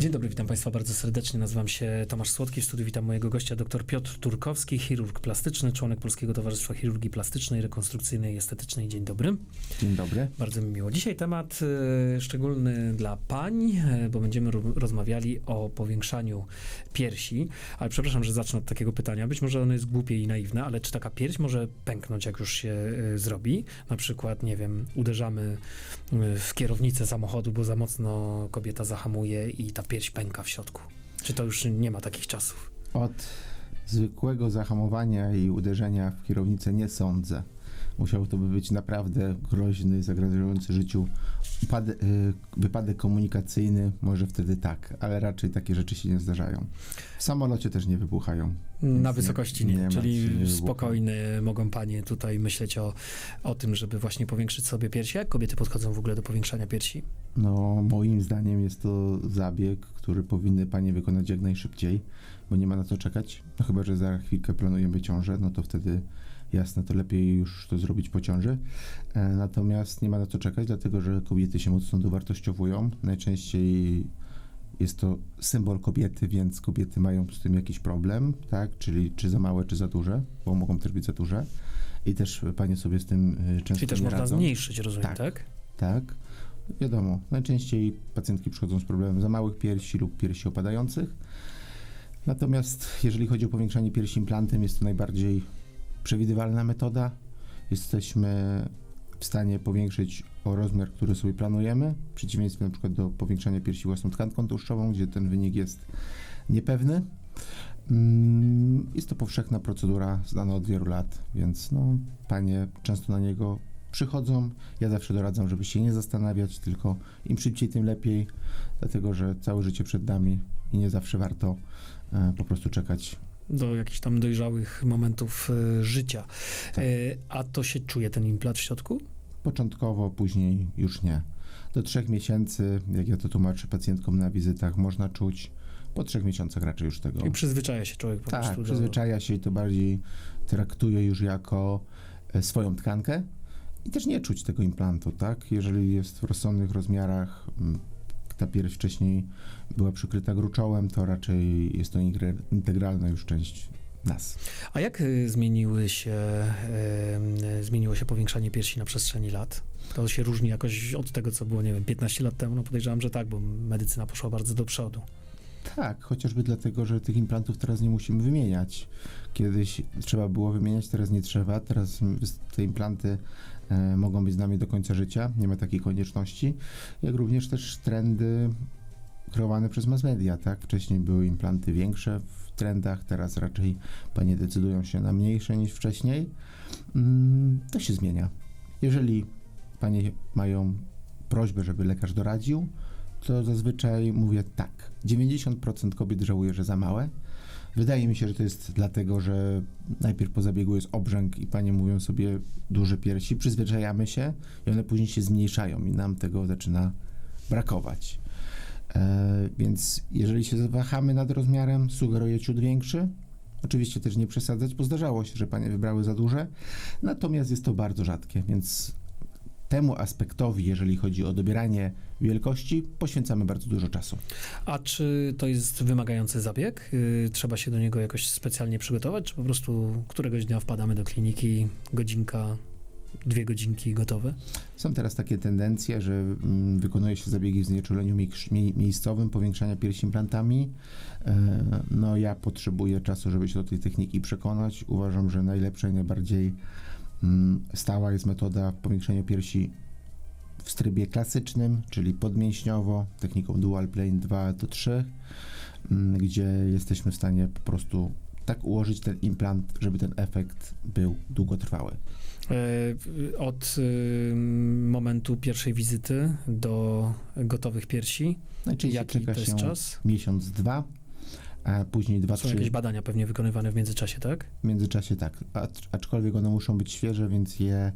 Dzień dobry, witam Państwa bardzo serdecznie. Nazywam się Tomasz Słodki. W studiu witam mojego gościa, dr Piotr Turkowski, chirurg plastyczny, członek Polskiego Towarzystwa Chirurgii Plastycznej, Rekonstrukcyjnej i Estetycznej. Dzień dobry. Dzień dobry. Bardzo mi miło. Dzisiaj temat e, szczególny dla pań, e, bo będziemy ro- rozmawiali o powiększaniu piersi. Ale przepraszam, że zacznę od takiego pytania. Być może ono jest głupie i naiwne, ale czy taka pierś może pęknąć, jak już się e, zrobi? Na przykład, nie wiem, uderzamy w kierownicę samochodu, bo za mocno kobieta zahamuje i ta pierś pęka w środku. Czy to już nie ma takich czasów? Od zwykłego zahamowania i uderzenia w kierownicę nie sądzę. Musiał to by być naprawdę groźny, zagrażający życiu upad- y, wypadek komunikacyjny, może wtedy tak, ale raczej takie rzeczy się nie zdarzają. W samolocie też nie wybuchają. Na nie- wysokości nie, nie nie czyli wybucha. spokojnie mogą panie tutaj myśleć o, o tym, żeby właśnie powiększyć sobie piersi. Jak kobiety podchodzą w ogóle do powiększania piersi? No, moim zdaniem jest to zabieg, który powinny panie wykonać jak najszybciej, bo nie ma na co czekać. No chyba, że za chwilkę planujemy ciążę, no to wtedy jasne, to lepiej już to zrobić po ciąży. E, natomiast nie ma na co czekać, dlatego że kobiety się mocno dowartościowują. Najczęściej jest to symbol kobiety, więc kobiety mają z tym jakiś problem, tak? Czyli czy za małe, czy za duże, bo mogą też być za duże. I też panie sobie z tym e, często Czyli też można radzą. zmniejszyć, rozumiem, tak? Tak. Tak, wiadomo. Najczęściej pacjentki przychodzą z problemem za małych piersi lub piersi opadających. Natomiast jeżeli chodzi o powiększanie piersi implantem, jest to najbardziej przewidywalna metoda. Jesteśmy w stanie powiększyć o rozmiar, który sobie planujemy, w przeciwieństwie na przykład do powiększania piersi własną tkanką tłuszczową, gdzie ten wynik jest niepewny. Mm, Jest to powszechna procedura, znana od wielu lat, więc no, panie często na niego przychodzą. Ja zawsze doradzam, żeby się nie zastanawiać, tylko im szybciej, tym lepiej, dlatego że całe życie przed nami i nie zawsze warto e, po prostu czekać. Do jakichś tam dojrzałych momentów e, życia. Tak. E, a to się czuje ten implant w środku? Początkowo, później już nie. Do trzech miesięcy, jak ja to tłumaczę pacjentkom na wizytach, można czuć. Po trzech miesiącach raczej już tego. I przyzwyczaja się człowiek po tak, prostu do... przyzwyczaja się i to bardziej traktuje już jako e, swoją tkankę i też nie czuć tego implantu, tak? Jeżeli jest w rozsądnych rozmiarach, mm, ta pierś wcześniej była przykryta gruczołem, to raczej jest to integralna już część nas. A jak y, zmieniły się, y, zmieniło się powiększanie piersi na przestrzeni lat? To się różni jakoś od tego, co było, nie wiem, 15 lat temu? No podejrzewam, że tak, bo medycyna poszła bardzo do przodu. Tak, chociażby dlatego, że tych implantów teraz nie musimy wymieniać. Kiedyś trzeba było wymieniać, teraz nie trzeba. Teraz te implanty mogą być z nami do końca życia, nie ma takiej konieczności. Jak również też trendy kreowane przez mass media, tak? Wcześniej były implanty większe w trendach, teraz raczej panie decydują się na mniejsze niż wcześniej. Mm, to się zmienia. Jeżeli panie mają prośbę, żeby lekarz doradził, to zazwyczaj mówię tak. 90% kobiet żałuje, że za małe. Wydaje mi się, że to jest dlatego, że najpierw po zabiegu jest obrzęk i panie mówią sobie duże piersi, przyzwyczajamy się i one później się zmniejszają i nam tego zaczyna brakować. E, więc jeżeli się zawahamy nad rozmiarem, sugeruję ciut większy. Oczywiście też nie przesadzać, bo zdarzało się, że panie wybrały za duże, natomiast jest to bardzo rzadkie, więc temu aspektowi, jeżeli chodzi o dobieranie wielkości, poświęcamy bardzo dużo czasu. A czy to jest wymagający zabieg? Y, Trzeba się do niego jakoś specjalnie przygotować, czy po prostu któregoś dnia wpadamy do kliniki, godzinka, dwie godzinki gotowe? Są teraz takie tendencje, że mm, wykonuje się zabiegi w znieczuleniu mie- miejscowym, powiększania piersi implantami. E, no ja potrzebuję czasu, żeby się do tej techniki przekonać. Uważam, że najlepsza i najbardziej stała jest metoda powiększenia piersi w trybie klasycznym, czyli podmięśniowo, techniką dual plane 2 do 3, mm, gdzie jesteśmy w stanie po prostu tak ułożyć ten implant, żeby ten efekt był długotrwały. E, Od y, momentu pierwszej wizyty do gotowych piersi, Najczęściej jaki czeka to jest się czas? miesiąc, dwa, a później dwa, Są trzy. jakieś badania pewnie wykonywane w międzyczasie, tak? W międzyczasie tak, acz- aczkolwiek one muszą być świeże, więc je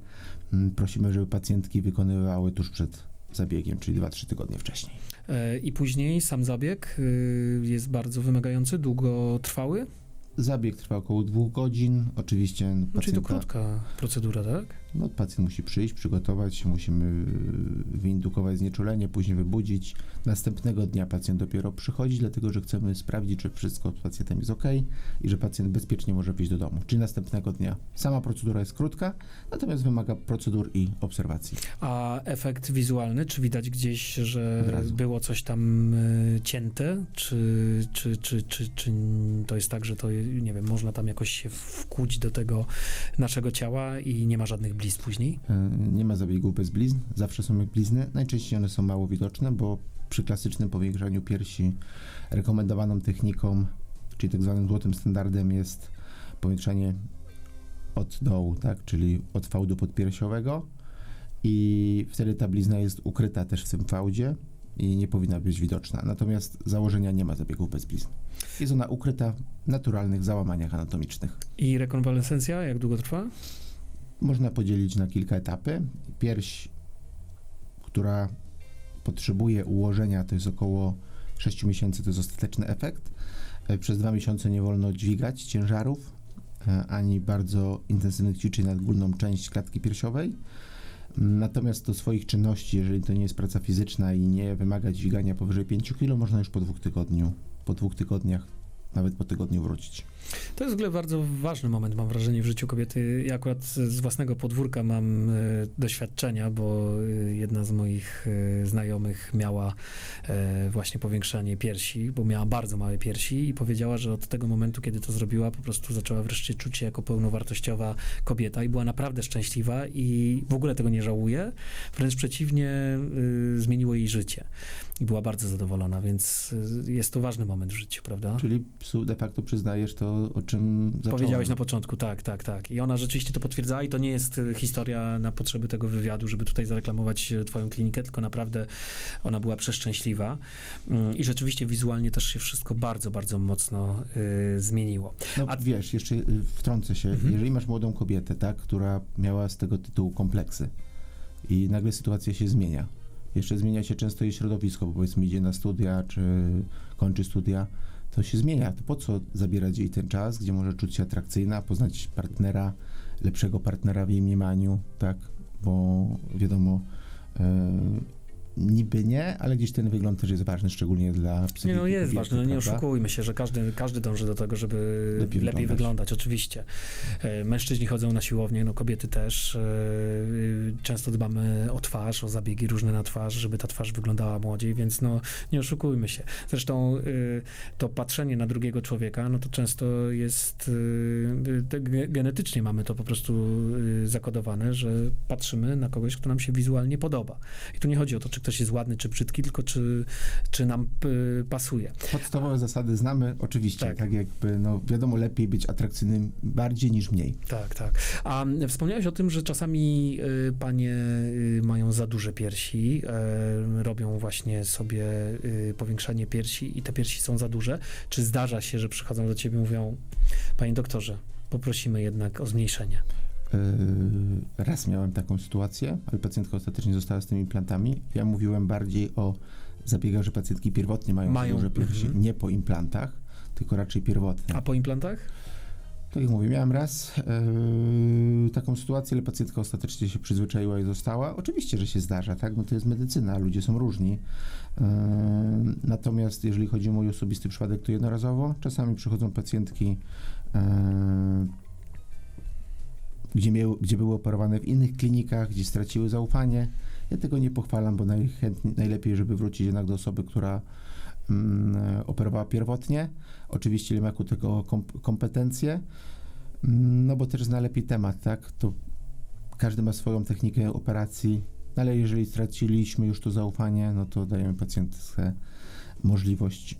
mm, prosimy, żeby pacjentki wykonywały tuż przed zabiegiem, czyli 2-3 tygodnie wcześniej. E, I później sam zabieg y, jest bardzo wymagający, długotrwały, Zabieg trwa około dwóch godzin. Oczywiście no, czyli to pacjenta krótka procedura, tak? No, pacjent musi przyjść, przygotować się, musimy y, wyindukować znieczulenie, później wybudzić. Następnego dnia pacjent dopiero przychodzi, dlatego że chcemy sprawdzić, czy wszystko z pacjentem jest ok i że pacjent bezpiecznie może wyjść do domu, czyli następnego dnia. Sama procedura jest krótka, natomiast wymaga procedur i obserwacji. A efekt wizualny, czy widać gdzieś, że było coś tam y, cięte? Czy, czy, czy, czy, czy to jest tak, że to, nie wiem, można tam jakoś się wkuć do tego naszego ciała i nie ma żadnych blizn później? Y, Nie ma zabiegów bez blizn, zawsze są blizny. Najczęściej one są mało widoczne, bo przy klasycznym powiększaniu piersi rekomendowaną techniką, czyli tak zwanym złotym standardem jest powiększanie od dołu, tak, czyli od fałdu podpiersiowego i wtedy ta blizna jest ukryta też w tym fałdzie i nie powinna być widoczna. Natomiast założenia nie ma zabiegów bez blizn. Jest ona ukryta w naturalnych załamaniach anatomicznych. I rekonwalescencja, jak długo trwa? Można podzielić na kilka etapy. Pierś, która potrzebuje ułożenia, to jest około 6 miesięcy, to jest ostateczny efekt. E, Przez dwa miesiące nie wolno dźwigać ciężarów, e, ani bardzo intensywnych ćwiczeń nad górną część klatki piersiowej. Natomiast do swoich czynności, jeżeli to nie jest praca fizyczna i nie wymaga dźwigania powyżej 5 kg, można już po dwóch tygodniu, po dwóch tygodniach, nawet po tygodniu wrócić. To jest w ogóle bardzo ważny moment, mam wrażenie, w życiu kobiety. Ja akurat z własnego podwórka mam e, doświadczenia, bo e, jedna z moich e, znajomych miała właśnie powiększanie piersi, bo miała bardzo małe piersi i powiedziała, że od tego momentu, kiedy to zrobiła, po prostu zaczęła wreszcie czuć się jako pełnowartościowa kobieta i była naprawdę szczęśliwa i w ogóle tego nie żałuje. Wręcz przeciwnie, zmieniło jej życie i była bardzo zadowolona, więc e, jest to ważny moment w życiu, prawda? Czyli de facto przyznajesz to, o czym zacząłem. Powiedziałeś na początku, tak, tak, tak. I ona rzeczywiście to potwierdzała i to nie jest y, historia na potrzeby tego wywiadu, żeby tutaj zareklamować y, twoją klinikę, tylko naprawdę ona była przeszczęśliwa Mm, i rzeczywiście wizualnie też się wszystko bardzo, bardzo mocno y, zmieniło. No A- wiesz, jeszcze y, wtrącę się, Mhm. jeżeli masz młodą kobietę, tak, która miała z tego tytułu kompleksy i nagle sytuacja się zmienia, jeszcze zmienia się często jej środowisko, bo powiedzmy idzie na studia, czy kończy studia, to się zmienia. To po co zabierać jej ten czas, gdzie może czuć się atrakcyjna, poznać partnera, lepszego partnera w jej mniemaniu, tak, bo wiadomo, e, niby nie, ale gdzieś ten wygląd też jest ważny, szczególnie dla psychiki Nie, no jest ważne, no nie oszukujmy się, że każdy, każdy dąży do tego, żeby lepiej, Lepiej wyglądać. wyglądać. oczywiście. E, Mężczyźni chodzą na siłownię, no kobiety też. E, y, Często dbamy o twarz, o zabiegi różne na twarz, żeby ta twarz wyglądała młodziej, więc no nie oszukujmy się. Zresztą y, to patrzenie na drugiego człowieka, no to często jest y, genetycznie mamy to po prostu zakodowane, że patrzymy na kogoś, kto nam się wizualnie podoba. I tu nie chodzi o to, czy ktoś jest ładny, czy brzydki, tylko czy, czy nam y, pasuje. Podstawowe zasady znamy, oczywiście, Tak. tak. jakby, no wiadomo, lepiej być atrakcyjnym bardziej niż mniej. Tak, tak. A wspomniałeś o tym, że czasami y, panie y, mają za duże piersi, e, robią właśnie sobie y, powiększanie piersi i te piersi są za duże. Czy zdarza się, że przychodzą do ciebie i mówią, panie doktorze, poprosimy jednak o zmniejszenie? Yy, raz miałem taką sytuację, ale pacjentka ostatecznie została z tymi implantami. Ja mówiłem bardziej o zabiegach, że pacjentki pierwotnie mają, Mają, mają duże piersi, mhm. nie po implantach, tylko raczej pierwotne. A po implantach? Tak jak mówię, miałem raz yy, taką sytuację, ale pacjentka ostatecznie się przyzwyczaiła i została. Oczywiście, że się zdarza, tak? No to jest medycyna, ludzie są różni. Yy, natomiast jeżeli chodzi o mój osobisty przypadek, to jednorazowo. Czasami przychodzą pacjentki, yy, gdzie, miały, gdzie były operowane w innych klinikach, gdzie straciły zaufanie. Ja tego nie pochwalam, bo najlepiej, żeby wrócić jednak do osoby, która mm, operowała pierwotnie. Oczywiście, ile ma ku tego komp- kompetencje, Mm, no bo też zna lepiej temat, tak? To każdy ma swoją technikę operacji, no ale jeżeli straciliśmy już to zaufanie, no to dajemy pacjentce możliwość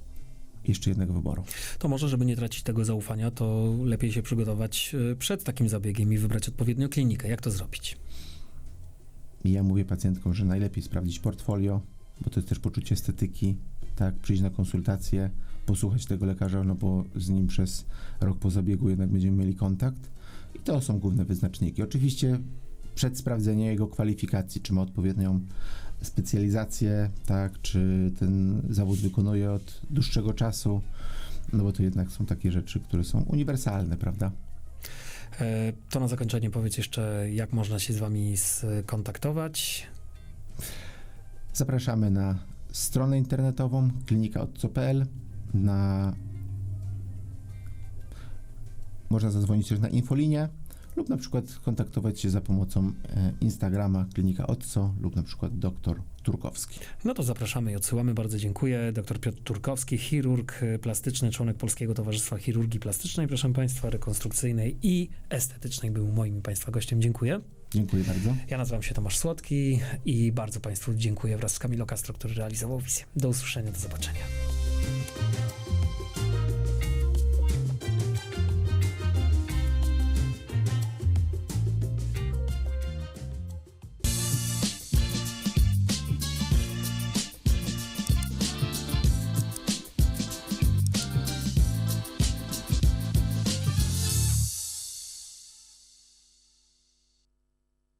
jeszcze jednego wyboru. To może, żeby nie tracić tego zaufania, to lepiej się przygotować y, przed takim zabiegiem i wybrać odpowiednią klinikę. Jak to zrobić? Ja mówię pacjentkom, że najlepiej sprawdzić portfolio, bo to jest też poczucie estetyki, tak? Przyjść na konsultację, posłuchać tego lekarza, no bo z nim przez rok po zabiegu jednak będziemy mieli kontakt. I to są główne wyznaczniki. Oczywiście przed sprawdzeniem jego kwalifikacji, czy ma odpowiednią specjalizację, tak, czy ten zawód wykonuje od dłuższego czasu, no bo to jednak są takie rzeczy, które są uniwersalne, prawda? E, To na zakończenie powiedz jeszcze, jak można się z wami skontaktować. Zapraszamy na stronę internetową klinikaodco.pl na można zadzwonić też na infolinię lub na przykład kontaktować się za pomocą e, Instagrama Klinika Odco lub na przykład doktor Turkowski. No to zapraszamy i odsyłamy. Bardzo dziękuję. Dr Piotr Turkowski, chirurg y, plastyczny, członek Polskiego Towarzystwa Chirurgii Plastycznej, proszę Państwa, rekonstrukcyjnej i estetycznej był moim Państwa gościem. Dziękuję. Dziękuję bardzo. Ja nazywam się Tomasz Słodki i bardzo Państwu dziękuję wraz z Kamilo Castro, który realizował wizję. Do usłyszenia, do zobaczenia.